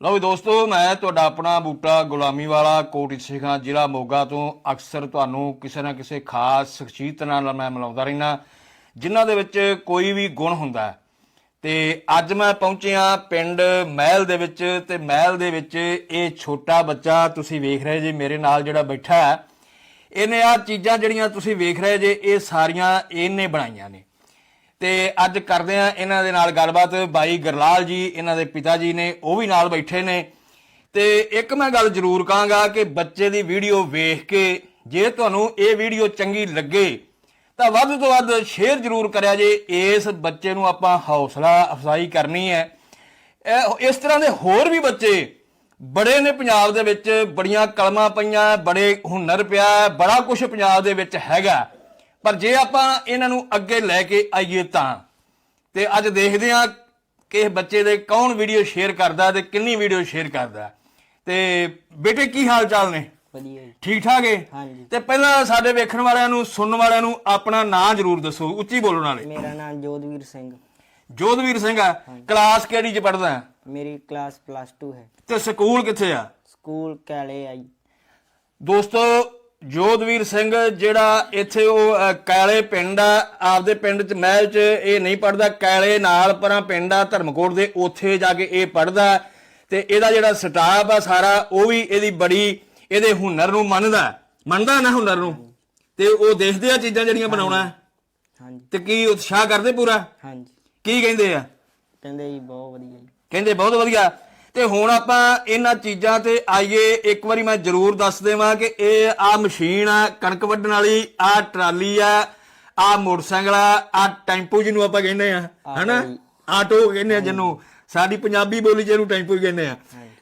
ਲਓ ਵੀ ਦੋਸਤੋ, ਮੈਂ ਤੁਹਾਡਾ ਆਪਣਾ ਬੂਟਾ ਗੁਲਾਮੀ ਵਾਲਾ ਕੋਟ ਸਿਖਾਂ ਜ਼ਿਲ੍ਹਾ ਮੋਗਾ ਤੋਂ। ਅਕਸਰ ਤੁਹਾਨੂੰ ਕਿਸੇ ਨਾ ਕਿਸੇ ਖਾਸ ਸ਼ਖਸੀਅਤ ਨਾਲ ਮੈਂ ਮਿਲਾਉਂਦਾ ਰਹਿਣਾ ਜਿਨ੍ਹਾਂ ਦੇ ਵਿੱਚ ਕੋਈ ਵੀ ਗੁਣ ਹੁੰਦਾ ਹੈ। ਤੇ ਅੱਜ ਮੈਂ ਪਹੁੰਚਿਆ ਪਿੰਡ ਮਹਿਲ ਦੇ ਵਿੱਚ ਤੇ ਮਹਿਲ ਦੇ ਵਿੱਚ ਇਹ ਛੋਟਾ ਬੱਚਾ ਤੁਸੀਂ ਵੇਖ ਰਹੇ ਜੀ ਮੇਰੇ ਨਾਲ ਜਿਹੜਾ ਬੈਠਾ ਹੈ। ਇਹਨੇ ਆ ਚੀਜ਼ਾਂ ਜਿਹੜੀਆਂ ਤੁਸੀਂ ਵੇਖ ਰਹੇ ਜੇ, ਇਹ ਸਾਰੀਆਂ ਇਹਨੇ ਬਣਾਈਆਂ ਨੇ। ਤੇ ਅੱਜ ਕਰਦੇ ਆ ਇਹਨਾਂ ਦੇ ਨਾਲ ਗੱਲਬਾਤ। ਬਾਈ ਗਰਲਾਲ ਜੀ, ਇਹਨਾਂ ਦੇ ਪਿਤਾ ਜੀ ਨੇ, ਉਹ ਵੀ ਨਾਲ ਬੈਠੇ ਨੇ। ਤੇ ਇੱਕ ਮੈਂ ਗੱਲ ਜ਼ਰੂਰ ਕਹਾਂਗਾ ਕਿ ਬੱਚੇ ਦੀ ਵੀਡੀਓ ਵੇਖ ਕੇ ਜੇ ਤੁਹਾਨੂੰ ਇਹ ਵੀਡੀਓ ਚੰਗੀ ਲੱਗੇ, ਤਾਂ ਵੱਧ ਤੋਂ ਵੱਧ ਸ਼ੇਅਰ ਜ਼ਰੂਰ ਕਰਿਆ ਜੇ। ਇਸ ਬੱਚੇ ਨੂੰ ਆਪਾਂ ਹੌਸਲਾ ਅਫਜ਼ਾਈ ਕਰਨੀ ਹੈ। ਇਸ ਤਰ੍ਹਾਂ ਦੇ ਹੋਰ ਵੀ ਬੱਚੇ ਬੜੇ ਨੇ ਪੰਜਾਬ ਦੇ ਵਿੱਚ, ਬੜੀਆਂ ਕਲਮਾਂ ਪਈਆਂ, ਬੜੇ ਹੁਨਰ ਪਿਆ, ਬੜਾ ਕੁਝ ਪੰਜਾਬ ਦੇ ਵਿੱਚ ਹੈਗਾ। ਪਰ ਜੇ ਆਪਾਂ ਇਹਨਾਂ ਨੂੰ ਅੱਗੇ ਲੈ ਕੇ ਆਈਏ ਤਾਂ ਤੇ ਅੱਜ ਦੇਖਦੇ ਹਾਂ ਕਿ ਇਸ ਬੱਚੇ ਦੇ ਕੌਣ ਵੀਡੀਓ ਸ਼ੇਅਰ ਕਰਦਾ ਤੇ ਕਿੰਨੀ ਵੀਡੀਓ ਸ਼ੇਅਰ ਕਰਦਾ। ਤੇ ਬੇਟੇ ਕੀ ਹਾਲ ਚਾਲ ਨੇ? ਵਧੀਆ ਜੀ। ਠੀਕ ਠਾਕ ਏ? ਹਾਂਜੀ। ਤੇ ਪਹਿਲਾਂ ਸਾਡੇ ਵੇਖਣ ਵਾਲਿਆਂ ਨੂੰ ਸੁਣਨ ਵਾਲਿਆਂ ਨੂੰ ਆਪਣਾ ਨਾਂ ਜ਼ਰੂਰ ਦੱਸੋ ਉੱਚੀ ਬੋਲਣ ਵਾਲੇ। ਮੇਰਾ ਨਾਮ ਜੋਧਵੀਰ ਸਿੰਘ। ਜੋਧਵੀਰ ਸਿੰਘ ਆ। ਕਲਾਸ ਕਿਹੜੀ ਚ ਪੜਦਾ ਮੇਰੀ ਕਲਾਸ ਪਲੱਸ 2 ਹੈ। ਤੇ ਸਕੂਲ ਕਿੱਥੇ ਆ? ਸਕੂਲ ਕੈਲੇ ਆਈ। ਦੋਸਤੋ ਜੋਧਵੀਰ ਸਿੰਘ ਜਿਹੜਾ ਇੱਥੇ ਉਹ ਕੈਲੇ ਪਿੰਡ ਆ ਆਪਦੇ ਪਿੰਡ ਚ ਮਹਿਲ ਚ ਇਹ ਨਹੀਂ ਪੜਦਾ ਕੈਲੇ ਨਾਲ ਪਰਾਂ ਪਿੰਡ ਆ ਧਰਮਕੋਟ ਦੇ ਉੱਥੇ ਜਾ ਕੇ ਇਹ ਪੜਦਾ ਤੇ ਇਹਦਾ ਜਿਹੜਾ ਸਟਾਫ ਆ ਸਾਰਾ ਉਹ ਵੀ ਇਹਦੀ ਬੜੀ ਇਹਦੇ ਹੁਨਰ ਨੂੰ ਮੰਨਦਾ। ਮੰਨਦਾ ਨਾ ਹੁਨਰ ਨੂੰ? ਤੇ ਉਹ ਦੇਖਦੇ ਆ ਚੀਜ਼ਾਂ ਜਿਹੜੀਆਂ ਬਣਾਉਣਾ। ਹਾਂਜੀ। ਤੇ ਕੀ ਉਤਸ਼ਾਹ ਕਰਦੇ ਪੂਰਾ? ਹਾਂਜੀ। ਕੀ ਕਹਿੰਦੇ ਆ? ਕਹਿੰਦੇ ਜੀ ਬਹੁਤ ਵਧੀਆ ਜੀ। ਕਹਿੰਦੇ ਬਹੁਤ ਵਧੀਆ। ਤੇ ਹੁਣ ਆਪਾਂ ਇਹਨਾਂ ਚੀਜ਼ਾਂ ਤੇ ਆਈਏ। ਇੱਕ ਵਾਰੀ ਮੈਂ ਜ਼ਰੂਰ ਦੱਸ ਦੇਵਾਂ ਕਿ ਇਹ ਆ ਮਸ਼ੀਨ ਆ ਕਣਕ ਵੱਢਣ ਵਾਲੀ ਆ ਟਰਾਲੀ ਆ ਆ ਮੋਟਰਸਾਈਕਲ ਆ ਆ ਟੈਂਪੂ ਜਿਹਨੂੰ ਆਪਾਂ ਕਹਿੰਦੇ ਆ ਹਨਾ? ਆਟੋ ਕਹਿੰਦੇ ਆ ਜਿਹਨੂੰ। ਸਾਡੀ ਪੰਜਾਬੀ ਬੋਲੀ ਜਿਹਨੂੰ ਟੈਂਪੂ ਕਹਿੰਦੇ ਆ।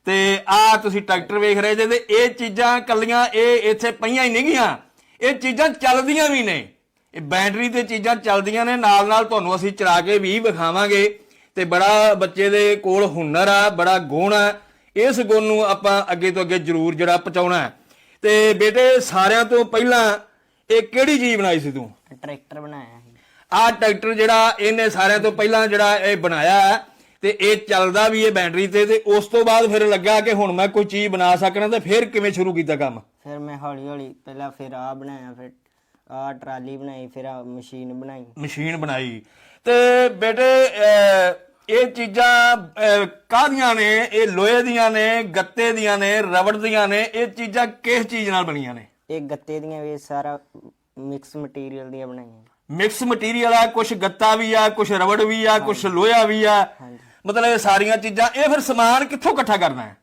ਤੇ ਆ ਤੁਸੀਂ ਟਰੈਕਟਰ ਵੇਖ ਰਹੇ ਜੇ ਤੇ ਇਹ ਚੀਜ਼ਾਂ ਕੱਲੀਆਂ ਇਹ ਇੱਥੇ ਪਈਆਂ ਹੀ ਨਹੀਂਗੀਆਂ। ਇਹ ਚੀਜ਼ਾਂ ਚੱਲਦੀਆਂ ਵੀ ਨੇ। ਇਹ ਬੈਟਰੀ ਤੇ ਚੀਜ਼ਾਂ ਚੱਲਦੀਆਂ ਨੇ। ਨਾਲ ਨਾਲ ਤੁਹਾਨੂੰ ਅਸੀਂ ਚਲਾ ਕੇ ਵੀ ਵਿਖਾਵਾਂਗੇ। ਤੇ ਬੜਾ ਬੱਚੇ ਦੇ ਕੋਲ ਹੁਨਰ ਆ ਬੜਾ ਗੁਣ ਆ। ਇਸ ਗੁਣ ਨੂੰ ਆਪਾਂ ਅੱਗੇ ਤੋਂ ਅੱਗੇ ਜ਼ਰੂਰ ਜਿਹੜਾ ਪਹੁੰਚਾਉਣਾ ਹੈ। ਤੇ ਬੇਟੇ ਸਾਰਿਆਂ ਤੋਂ ਪਹਿਲਾਂ ਇਹ ਕਿਹੜੀ ਚੀਜ਼ ਬਣਾਈ ਸੀ ਤੂੰ? ਟਰੈਕਟਰ ਬਣਾਇਆ ਸੀ। ਆਹ ਟਰੈਕਟਰ ਜਿਹੜਾ ਇਹਨੇ ਸਾਰਿਆਂ ਤੋਂ ਪਹਿਲਾਂ ਜਿਹੜਾ ਇਹ ਬਣਾਇਆ ਤੇ ਇਹ ਚੱਲਦਾ ਵੀ ਇਹ ਬੈਟਰੀ ਤੇ ਤੇ ਉਸ ਤੋਂ ਬਾਅਦ ਫਿਰ ਲੱਗਾ ਕਿ ਹੁਣ ਮੈਂ ਕੋਈ ਚੀਜ਼ ਬਣਾ ਸਕਣਾ ਤੇ ਫਿਰ ਕਿਵੇਂ ਸ਼ੁਰੂ ਕੀਤਾ ਕੰਮ? ਫਿਰ ਮੈਂ ਹੌਲੀ ਹੌਲੀ ਪਹਿਲਾਂ ਫਿਰ ਆ ਬਣਾਇਆ ਫਿਰ ਆ ਟਰਾਲੀ ਬਣਾਈ ਫਿਰ ਆ ਮਸ਼ੀਨ ਬਣਾਈ। ਮਸ਼ੀਨ ਬਣਾਈ। ਤੇ ਬੇਟੇ ਇਹ ਚੀਜ਼ਾਂ ਕਾਹਦੀਆਂ ਨੇ? ਇਹ ਲੋਹੇ ਦੀਆਂ ਨੇ ਗੱਤੇ ਦੀਆਂ ਨੇ ਰਬੜ ਦੀਆਂ ਨੇ ਇਹ ਚੀਜ਼ਾਂ ਕਿਸ ਚੀਜ਼ ਨਾਲ ਬਣੀਆਂ ਨੇ? ਇਹ ਗੱਤੇ ਦੀਆਂ ਵੀ ਸਾਰਾ ਮਿਕਸ ਮਟੀਰੀਅਲ ਦੀਆਂ ਬਣਾਈਆਂ। ਮਿਕਸ ਮਟੀਰੀਅਲ ਆ ਕੁਝ ਗੱਤਾ ਵੀ ਆ ਕੁਝ ਰਬੜ ਵੀ ਆ ਕੁਝ ਲੋਹਾ ਵੀ ਆ। ਮਤਲਬ ਇਹ ਸਾਰੀਆਂ ਚੀਜ਼ਾਂ ਇਹ ਫਿਰ ਸਮਾਨ ਕਿੱਥੋਂ ਇਕੱਠਾ ਕਰਨਾ ਹੈ?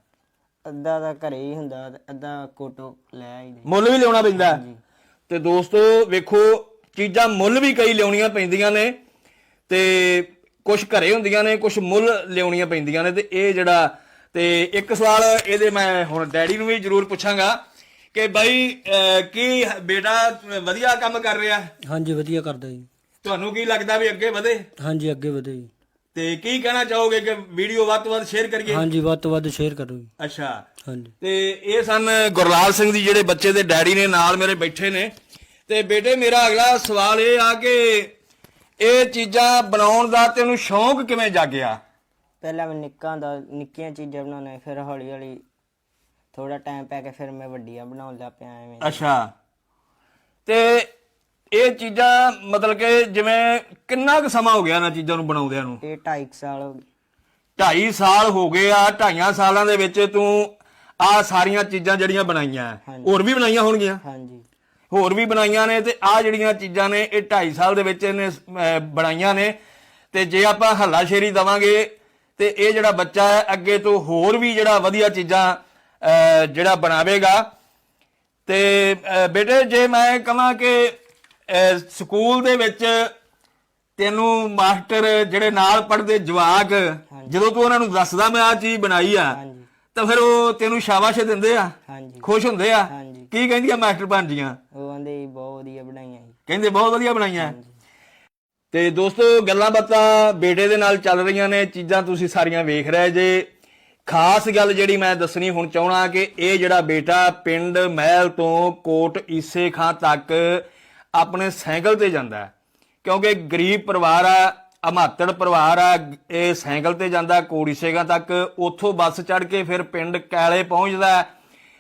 ਅੱਧਾ ਤਾਂ ਘਰੇ ਹੀ ਹੁੰਦਾ ਅੱਧਾ ਕੋਟੋ ਲੈ ਆਈਦੇ। ਮੁੱਲ ਵੀ ਲਿਆਉਣਾ ਪੈਂਦਾ। ਤੇ ਦੋਸਤੋ ਵੇਖੋ ਚੀਜ਼ਾਂ ਮੁੱਲ ਵੀ ਕਈ ਲਿਆਉਣੀਆਂ ਪੈਂਦੀਆਂ ਨੇ। ਤੇ ਕੁਝ ਘਰੇ ਹੁੰਦੀਆਂ ਨੇ ਕੁਝ ਮੁੱਲ ਲਿਆਉਣੀਆਂ ਪੈਂਦੀਆਂ ਨੇ ਤੇ ਇਹ ਜਿਹੜਾ ਤੇ ਇੱਕ ਸਵਾਲ ਇਹਦੇ ਮੈਂ ਹੁਣ ਡੈਡੀ ਨੂੰ ਵੀ ਜ਼ਰੂਰ ਪੁੱਛਾਂਗਾ ਕਿ ਬਾਈ ਕੀ ਬੇਟਾ ਵਧੀਆ ਕੰਮ ਕਰ ਰਿਹਾ? ਹਾਂਜੀ ਵਧੀਆ ਕਰਦਾ ਜੀ। ਤੁਹਾਨੂੰ ਕੀ ਲੱਗਦਾ ਵੀ ਅੱਗੇ ਵਧੇ? ਹਾਂਜੀ ਅੱਗੇ ਵਧੇ ਜੀ। ਤੇ ਕੀ ਕਹਿਣਾ ਚਾਹੋਗੇ ਕਿ ਵੀਡੀਓ ਵੱਧ ਤੋਂ ਵੱਧ ਸ਼ੇਅਰ ਕਰੀਏ? ਹਾਂਜੀ ਵੱਧ ਤੋਂ ਵੱਧ ਸ਼ੇਅਰ ਕਰੋ ਜੀ। ਅੱਛਾ। ਹਾਂਜੀ। ਤੇ ਇਹ ਸਨ ਗੁਰਲਾਲ ਸਿੰਘ ਦੀ ਜਿਹੜੇ ਬੱਚੇ ਦੇ ਡੈਡੀ ਨੇ ਨਾਲ ਮੇਰੇ ਬੈਠੇ ਨੇ। ਤੇ ਬੇਟੇ ਮੇਰਾ ਅਗਲਾ ਸਵਾਲ ਇਹ ਆ ਕਿ ਇਹ ਚੀਜ਼ਾਂ ਬਣਾਉਣ ਦਾ ਤੈਨੂੰ ਸ਼ੌਂਕ ਕਿਵੇਂ ਜਾਗਿਆ? ਪਹਿਲਾਂ ਮੈਂ ਨਿੱਕਾਂ ਦਾ ਨਿੱਕੀਆਂ ਚੀਜ਼ਾਂ ਬਣਾਉਣਾ ਫਿਰ ਹੌਲੀ ਹੌਲੀ ਥੋੜਾ ਟਾਈਮ ਪੈ ਕੇ ਫਿਰ ਮੈਂ ਵੱਡੀਆਂ ਬਣਾਉਣ ਲੱਗ ਪਿਆ ਐਵੇਂ। ਅੱਛਾ। ਤੇ ਇਹ ਚੀਜ਼ਾਂ ਮਤਲਬ ਕਿ ਜਿਵੇਂ ਕਿੰਨਾ ਕੁ ਸਮਾਂ ਹੋ ਗਿਆ ਇਹਨਾਂ ਚੀਜ਼ਾਂ ਨੂੰ ਬਣਾਉਂਦਿਆਂ ਨੂੰ? ਇਹ 2.5 ਸਾਲ ਹੋ ਗਏ। 2.5 ਸਾਲ ਹੋ ਗਏ ਆ ਢਾਈਆਂ ਸਾਲਾਂ ਦੇ ਵਿੱਚ ਤੂੰ ਆ ਸਾਰੀਆਂ ਚੀਜ਼ਾਂ ਜਿਹੜੀਆਂ ਬਣਾਈਆਂ। ਹੋਰ ਵੀ ਬਣਾਈਆਂ ਹੋਣਗੀਆਂ? ਹਾਂਜੀ। ਹੋਰ ਵੀ ਬਣਾਈਆਂ ਨੇ ਤੇ ਆ ਜਿਹੜੀਆਂ ਚੀਜ਼ਾਂ ਨੇ ਇਹ 2.5 ਸਾਲ ਦੇ ਵਿੱਚ ਇਹਨੇ ਬਣਾਈਆਂ ਨੇ। ਤੇ ਜੇ ਆਪਾਂ ਹੱਲਾਸ਼ੇਰੀ ਦਵਾਂਗੇ ਤੇ ਇਹ ਜਿਹੜਾ ਬੱਚਾ ਹੈ ਅੱਗੇ ਤੋਂ ਹੋਰ ਵੀ ਜਿਹੜਾ ਵਧੀਆ ਚੀਜ਼ਾਂ ਜਿਹੜਾ ਬਣਾਵੇਗਾ। ਤੇ ਬੇਟੇ ਜੇ ਮੈਂ ਕਹਾਂ ਕਿ ਸਕੂਲ ਦੇ ਵਿੱਚ ਤੈਨੂੰ ਮਾਸਟਰ ਜਿਹੜੇ ਨਾਲ ਪੜ੍ਹਦੇ ਜਵਾਕ ਜਦੋਂ ਤੂੰ ਉਹਨਾਂ ਨੂੰ ਦੱਸਦਾ ਮੈਂ ਆ ਚੀਜ਼ ਬਣਾਈ ਆ ਤਾਂ ਫਿਰ ਉਹ ਤੈਨੂੰ ਸ਼ਾਬਾਸ਼ ਦਿੰਦੇ ਆ। ਖੁਸ਼ ਹੁੰਦੇ ਆ। ਕੀ ਕਹਿੰਦੀਆਂ ਮਾਸਟਰ ਭਾਂਜੀਆਂ ਉਹ ਆਂਦੇ ਜੀ ਬਹੁਤ ਵਧੀਆ ਬਣਾਈਆਂ ਜੀ। ਕਹਿੰਦੇ ਬਹੁਤ ਵਧੀਆ ਬਣਾਈਆਂ। ਤੇ ਦੋਸਤੋ ਗੱਲਾਂ ਬਾਤਾਂ ਬੇਟੇ ਦੇ ਨਾਲ ਚੱਲ ਰਹੀਆਂ ਨੇ ਚੀਜ਼ਾਂ ਤੁਸੀਂ ਸਾਰੀਆਂ ਵੇਖ ਰਹੇ ਜੇ। ਖਾਸ ਗੱਲ ਜਿਹੜੀ ਮੈਂ ਦੱਸਣੀ ਹੁਣ ਚਾਹਣਾ ਕਿ ਇਹ ਜਿਹੜਾ ਬੇਟਾ ਪਿੰਡ ਮਹਿਲ ਤੋਂ ਕੋਟ ਈਸੇ ਖਾਂ ਤੱਕ ਆਪਣੇ ਸਾਈਕਲ ਤੇ ਜਾਂਦਾ ਹੈ। ਕਿਉਂਕਿ ਗਰੀਬ ਪਰਿਵਾਰ ਆ ਅਮਾਤੜ ਪਰਿਵਾਰ ਆ ਇਹ ਸਾਈਕਲ ਤੇ ਜਾਂਦਾ ਕੋੜੀ ਸੇਗਾ ਤੱਕ ਉੱਥੋਂ ਬੱਸ ਚੜ ਕੇ ਫਿਰ ਪਿੰਡ ਕੈਲੇ ਪਹੁੰਚਦਾ ਹੈ।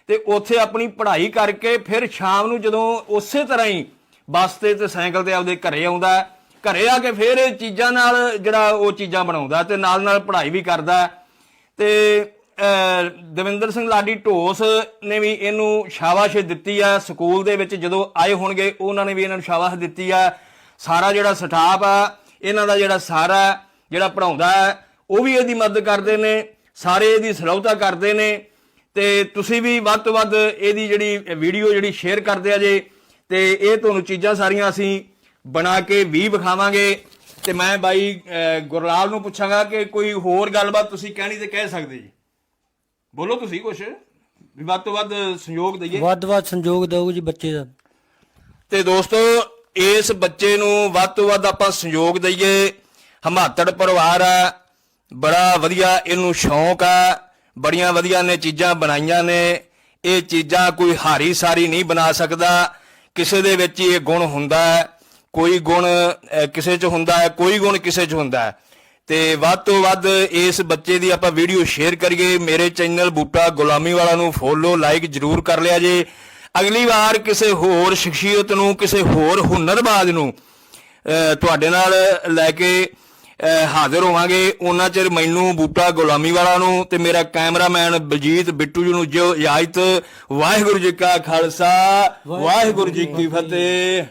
ਤੇ ਉੱਥੇ ਆਪਣੀ ਪੜ੍ਹਾਈ ਕਰਕੇ ਫਿਰ ਸ਼ਾਮ ਨੂੰ ਜਦੋਂ ਉਸੇ ਤਰ੍ਹਾਂ ਹੀ ਬੱਸ ਤੇ ਤੇ ਸਾਈਕਲ ਤੇ ਆਪਦੇ ਘਰੇ ਆਉਂਦਾ ਹੈ। ਘਰੇ ਆ ਕੇ ਫਿਰ ਇਹ ਚੀਜ਼ਾਂ ਨਾਲ ਜਿਹੜਾ ਉਹ ਚੀਜ਼ਾਂ ਬਣਾਉਂਦਾ ਤੇ ਨਾਲ ਨਾਲ ਪੜ੍ਹਾਈ ਵੀ ਕਰਦਾ ਹੈ। ਤੇ ਦਵਿੰਦਰ ਸਿੰਘ ਲਾਡੀ ਢੋਸ ਨੇ ਵੀ ਇਹਨੂੰ ਸ਼ਾਬਾਸ਼ ਦਿੱਤੀ ਆ ਸਕੂਲ ਦੇ ਵਿੱਚ ਜਦੋਂ ਆਏ ਹੋਣਗੇ, ਉਹਨਾਂ ਨੇ ਵੀ ਇਹਨਾਂ ਨੂੰ ਸ਼ਾਬਾਸ਼ ਦਿੱਤੀ ਆ ਸਾਰਾ ਜਿਹੜਾ ਸਟਾਫ ਆ, ਇਹਨਾਂ ਦਾ ਜਿਹੜਾ ਸਾਰਾ ਜਿਹੜਾ ਪੜਾਉਂਦਾ ਹੈ, ਉਹ ਵੀ ਇਹਦੀ ਮਦਦ ਕਰਦੇ ਨੇ, ਸਾਰੇ ਇਹਦੀ ਸਲਾਹਤਾ ਕਰਦੇ ਨੇ ਤੇ ਤੁਸੀਂ ਵੀ ਵੱਧ ਤੋਂ ਵੱਧ ਇਹਦੀ ਜਿਹੜੀ ਵੀਡੀਓ ਜਿਹੜੀ ਸ਼ੇਅਰ ਕਰਦੇ ਆ ਜੇ ਤੇ ਇਹ ਤੁਹਾਨੂੰ ਚੀਜ਼ਾਂ ਸਾਰੀਆਂ ਅਸੀਂ ਬਣਾ ਕੇ ਵੀ ਵਿਖਾਵਾਂਗੇ। ਤੇ ਮੈਂ ਬਾਈ ਗੁਰਲਾਲ ਨੂੰ ਪੁੱਛਾਂਗਾ ਕਿ ਕੋਈ ਹੋਰ ਗੱਲਬਾਤ ਤੁਸੀਂ ਕਹਿਣੀ ਤੇ ਕਹਿ ਸਕਦੇ ਜੀ। ਬੋਲੋ ਤੁਸੀਂ ਕੁਝ ਵੀ ਵੱਧ ਤੋਂ ਵੱਧ ਸਹਿਯੋਗ ਦਈਏ। ਵੱਧ ਵੱਧ ਸੰਯੋਗ ਦਿਓ ਜੀ ਬੱਚੇ ਦਾ। ਤੇ ਦੋਸਤੋ ਇਸ ਬੱਚੇ ਨੂੰ ਵੱਧ ਤੋਂ ਵੱਧ ਆਪਾਂ ਸਹਿਯੋਗ ਦਈਏ। ਹਮਾਤੜ ਪਰਿਵਾਰ ਆ ਬੜਾ ਵਧੀਆ ਇਹਨੂੰ ਸ਼ੌਂਕ ਆ। ਬੜੀਆਂ ਵਧੀਆ ਨੇ, ਚੀਜ਼ਾਂ ਬਣਾਈਆਂ ਨੇ। ਇਹ ਚੀਜ਼ਾਂ ਕੋਈ ਹਾਰੀ ਸਾਰੀ ਨਹੀਂ ਬਣਾ ਸਕਦਾ। ਕਿਸੇ ਦੇ ਵਿੱਚ ਹੀ ਇਹ ਗੁਣ ਹੁੰਦਾ ਹੈ। ਕੋਈ ਗੁਣ ਕਿਸੇ 'ਚ ਹੁੰਦਾ ਹੈ, ਕੋਈ ਗੁਣ ਕਿਸੇ 'ਚ ਹੁੰਦਾ ਹੈ। ਤੇ ਵੱਧ ਤੋਂ ਵੱਧ ਇਸ ਬੱਚੇ ਦੀ ਆਪਾਂ ਵੀਡੀਓ ਸ਼ੇਅਰ ਕਰੀਏ। ਮੇਰੇ ਚੈਨਲ ਬੂਟਾ ਗੁਲਾਮੀ ਵਾਲਾ ਨੂੰ ਫੋਲੋ, ਲਾਈਕ ਜਰੂਰ ਕਰ ਲਿਆ ਜੇ। ਅਗਲੀ ਵਾਰ ਕਿਸੇ ਹੋਰ ਸ਼ਖਸੀਅਤ ਨੂੰ, ਕਿਸੇ ਹੋਰ ਹੁਨਰਬਾਜ਼ ਨੂੰ ਤੁਹਾਡੇ ਨਾਲ ਲੈ ਕੇ ਹਾਜ਼ਰ ਹੋਵਾਂਗੇ। ਉਹਨਾਂ ਚਿਰ ਮੈਨੂੰ ਬੂਟਾ ਗੁਲਾਮੀ ਵਾਲਾ ਨੂੰ ਤੇ ਮੇਰਾ ਕੈਮਰਾਮੈਨ ਬਲਜੀਤ ਬਿੱਟੂ ਜੀ ਨੂੰ ਜੋ ਇਜਾਜ਼ਤ। ਵਾਹਿਗੁਰੂ ਜੀ ਕਾ ਖਾਲਸਾ। ਵਾਹਿਗੁਰੂ ਜੀ ਕੀ ਫਤਿਹ।